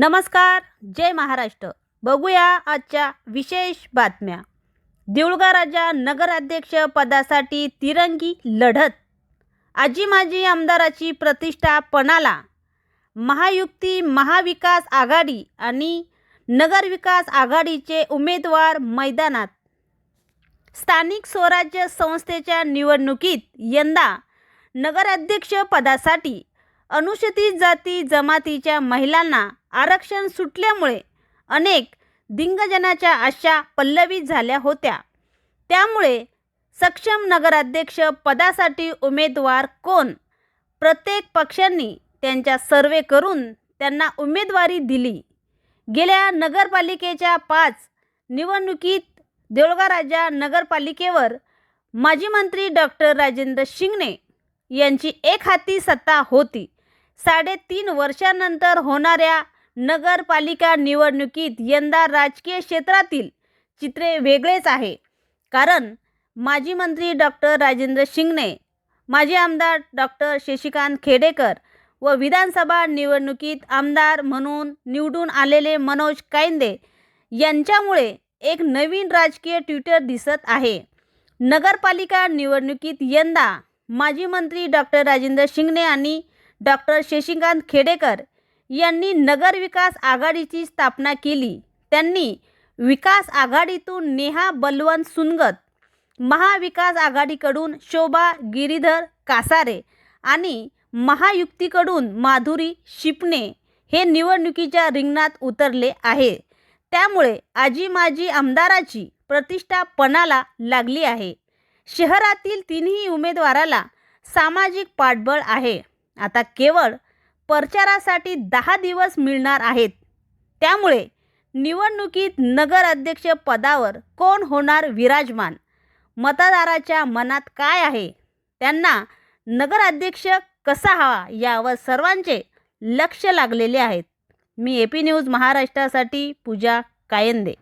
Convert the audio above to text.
नमस्कार जय महाराष्ट्र. बघूया आजच्या विशेष बातम्या. देऊळगा राजा नगराध्यक्ष पदासाठी तिरंगी लढत. आजी माजी आमदाराची प्रतिष्ठा पणाला महायुक्ती महाविकास आघाडी आणि नगरविकास आघाडीचे उमेदवार मैदानात. स्थानिक स्वराज्य संस्थेच्या निवडणुकीत यंदा नगराध्यक्ष पदासाठी अनुसूचित जाती जमातीच्या महिलांना आरक्षण सुटल्यामुळे अनेक दिग्गजनाच्या आशा पल्लवित झाल्या होत्या. त्यामुळे सक्षम नगराध्यक्ष पदासाठी उमेदवार कोण? प्रत्येक पक्षांनी त्यांचा सर्वे करून त्यांना उमेदवारी दिली. गेल्या नगरपालिकेच्या पाच निवडणुकीत देऊळगा राजा नगरपालिकेवर माजी मंत्री डॉक्टर राजेंद्र शिंगणे यांची एक हाती सत्ता होती. साडेतीन वर्षानंतर होणाऱ्या नगरपालिका निवडणुकीत यंदा राजकीय क्षेत्रातील चित्रे वेगळेच आहे. कारण माजी मंत्री डॉक्टर राजेंद्र शिंगणे माजी आमदार डॉक्टर शशिकांत खेडेकर व विधानसभा निवडणुकीत आमदार म्हणून निवडून आलेले मनोज कायंदे यांच्यामुळे एक नवीन राजकीय ट्विटर दिसत आहे. नगरपालिका निवडणुकीत यंदा माजी मंत्री डॉक्टर राजेंद्र शिंगणे आणि डॉक्टर शशिकांत खेडेकर यांनी नगरविकास आघाडीची स्थापना केली. त्यांनी विकास आघाडीतून नेहा बलवंत सुनगत महाविकास आघाडीकडून शोभा गिरीधर कासारे आणि महायुक्तीकडून माधुरी शिपणे हे निवडणुकीच्या रिंगणात उतरले आहे. त्यामुळे आजी माजी आमदाराची प्रतिष्ठा पणाला लागली आहे. शहरातील तिन्ही उमेदवाराला सामाजिक पाठबळ आहे. आता केवळ प्रचारासाठी दहा दिवस मिळणार आहेत. त्यामुळे निवडणुकीत नगराध्यक्ष पदावर कोण होणार विराजमान? मतदाराच्या मनात काय आहे? त्यांना नगराध्यक्ष कसा हवा यावर सर्वांचे लक्ष लागलेले आहेत. मी ए पी न्यूज महाराष्ट्रासाठी पूजा कायंदे.